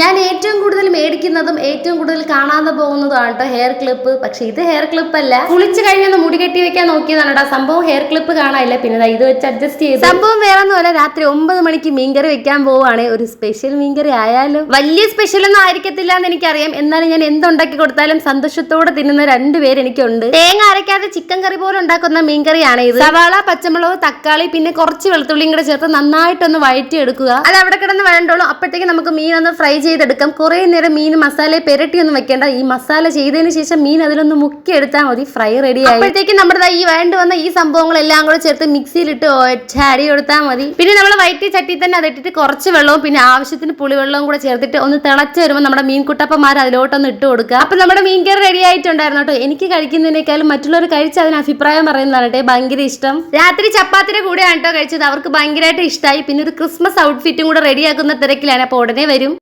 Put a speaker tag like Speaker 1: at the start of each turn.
Speaker 1: ഞാൻ ഏറ്റവും കൂടുതൽ മേടിക്കുന്നതും ഏറ്റവും കൂടുതൽ കാണാതെ പോകുന്നതുമാണ് കേട്ടോ ഹെയർ ക്ലിപ്പ് പക്ഷെ ഇത് ഹെയർ ക്ലിപ്പ് അല്ല. കുളിച്ച് കഴിഞ്ഞൊന്ന് മുടി കെട്ടി വെക്കാൻ നോക്കിയതാണ് കേട്ടോ. സംഭവം ഹെയർ ക്ലിപ്പ് കാണാനില്ല. പിന്നെ ഇത് വെച്ച് അഡ്ജസ്റ്റ് ചെയ്ത്. സംഭവം വേറെ ഒന്നുമല്ല രാത്രി ഒമ്പത് മണിക്ക് മീൻകറി വെക്കാൻ പോവുകയാണ്. ഒരു സ്പെഷ്യൽ മീൻകറി ആയാലും വലിയ സ്പെഷ്യൽ ഒന്നും ആയിരിക്കത്തില്ല എന്ന് എനിക്കറിയാം. എന്നാലും ഞാൻ എന്തുണ്ടാക്കി കൊടുത്താലും സന്തോഷത്തോടെ തിന്നുന്ന രണ്ടുപേര് എനിക്കുണ്ട്. തേങ്ങ അരയ്ക്കാതെ ചിക്കൻ കറി പോലെ ഉണ്ടാക്കുന്ന മീൻകറിയാണ് ഇത്. സവാള പച്ചമുളക് തക്കാളി പിന്നെ കുറച്ച് വെളുത്തുള്ളിയും കൂടെ ചേർത്ത് നന്നായിട്ടൊന്ന് വഴറ്റി എടുക്കുക അത് അവിടെ കിടന്ന് വേണ്ടോളൂ അപ്പോഴത്തേക്ക് നമുക്ക് മീൻ ഒന്ന് ഫ്രൈ ചെയ്തെടുക്കാം. കുറേ നേരം മീൻ മസാല പെരട്ടിയൊന്നും വെക്കേണ്ട. ഈ മസാല ചെയ്തതിന് ശേഷം മീൻ അതിലൊന്ന് മുക്കി എടുത്താൽ മതി. ഫ്രൈ റെഡി ആയി. അപ്പോഴത്തേക്ക് നമ്മുടെ ഈ വേണ്ട വന്ന ഈ സംഭവങ്ങളെല്ലാം കൂടെ ചേർത്ത് മിക്സിയിലിട്ട് ചാടി കൊടുത്താൽ മതി. പിന്നെ നമ്മൾ വൈറ്റി ചട്ടി തന്നെ അതിട്ടിട്ട് കുറച്ച് വെള്ളവും പിന്നെ ആവശ്യത്തിന് പുളിവെള്ളവും കൂടെ ചേർത്തിട്ട് ഒന്ന് തിളച്ച് വരുമ്പോൾ നമ്മുടെ മീൻ കുട്ടപ്പന്മാർ അതിലോട്ടൊന്ന് ഇട്ട് കൊടുക്കുക. അപ്പൊ നമ്മുടെ മീൻ കറി റെഡി ആയിട്ടുണ്ടായിരുന്നു കേട്ടോ. എനിക്ക് കഴിക്കുന്നതിനേക്കാളും മറ്റുള്ളവർ കഴിച്ച് അതിന് അഭിപ്രായം പറയുന്നതാണ് കേട്ടോ ഭയങ്കര ഇഷ്ടം. രാത്രി ചപ്പാത്തിന്റെ കൂടെയാണ് കേട്ടോ കഴിച്ചത്. അവർക്ക് ഭയങ്കരമായിട്ട് ഇഷ്ടമായി പിന്നെ ഒരു ക്രിസ്മസ് ഔട്ട്ഫിറ്റും കൂടെ റെഡിയാക്കുന്ന തിരക്കിലാണ്. അപ്പോൾ ഉടനെ വരും.